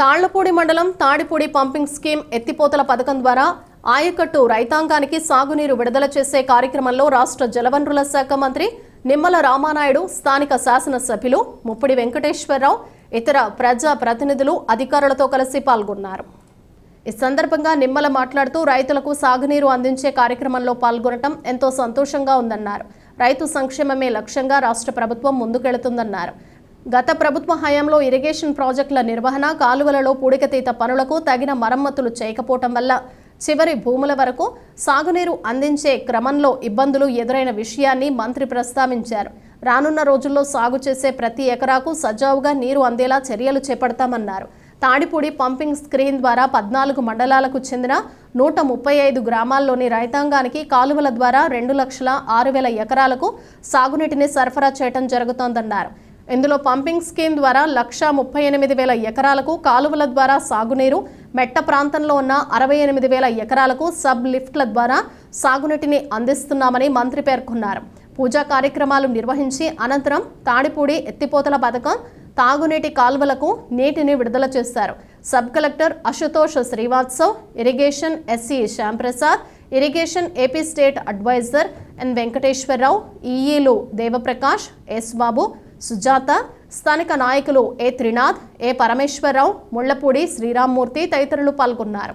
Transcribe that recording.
తాళ్ళపూడి మండలం Tadipudi pumping scheme ఎత్తిపోతల పథకం ద్వారా ఆయకట్టు రైతాంగానికి సాగునీరు విడుదల చేసే కార్యక్రమంలో రాష్ట్ర జలవనరుల శాఖ మంత్రి నిమ్మల రామానాయుడు స్థానిక శాసనసభ్యులు ముప్పిడి వెంకటేశ్వరరావు ఇతర ప్రజా ప్రతినిధులు అధికారులతో కలిసి పాల్గొన్నారు. ఈ సందర్భంగా నిమ్మల మాట్లాడుతూ రైతులకు సాగునీరు అందించే కార్యక్రమంలో పాల్గొనటం ఎంతో సంతోషంగా ఉందన్నారు. రైతు సంక్షేమమే లక్ష్యంగా రాష్ట్ర ప్రభుత్వం ముందుకెళుతుందన్నారు. గత ప్రభుత్వ హయాంలో ఇరిగేషన్ ప్రాజెక్టుల నిర్వహణ కాలువలలో పూడికతీత పనులకు తగిన మరమ్మతులు చేయకపోవటం వల్ల చివరి భూముల వరకు సాగునీరు అందించే క్రమంలో ఇబ్బందులు ఎదురైన విషయాన్ని మంత్రి ప్రస్తావించారు. రానున్న రోజుల్లో సాగు చేసే ప్రతి ఎకరాకు సజావుగా నీరు అందేలా చర్యలు చేపడతామన్నారు. తాడిపూడి పంపింగ్ స్క్రీన్ ద్వారా పద్నాలుగు మండలాలకు చెందిన నూట ముప్పై ఐదు గ్రామాల్లోని రైతాంగానికి కాలువల ద్వారా రెండు లక్షల ఆరు వేల ఎకరాలకు సాగునీటిని సరఫరా చేయడం జరుగుతోందన్నారు. ఇందులో పంపింగ్ స్కీమ్ ద్వారా లక్ష ముప్పై ఎనిమిది వేల ఎకరాలకు కాలువల ద్వారా సాగునీరు మెట్ట ప్రాంతంలో ఉన్న అరవై ఎనిమిది వేల ఎకరాలకు సబ్ లిఫ్ట్ల ద్వారా సాగునీటిని అందిస్తున్నామని మంత్రి పేర్కొన్నారు. పూజా కార్యక్రమాలు నిర్వహించి అనంతరం తాడిపూడి ఎత్తిపోతల పథకం తాగునీటి కాలువలకు నీటిని విడుదల చేశారు. Sub collector Ashutosh Srivastav irrigation SC Shyamprasad irrigation AP state advisor N Venkateswararao ఈఈలు Devaprakash S Babu Sujatha స్థానిక నాయకులు ఏ త్రినాథ్ ఏ పరమేశ్వరరావు ముళ్ళపూడి శ్రీరామ్మూర్తి తదితరులు పాల్గొన్నారు.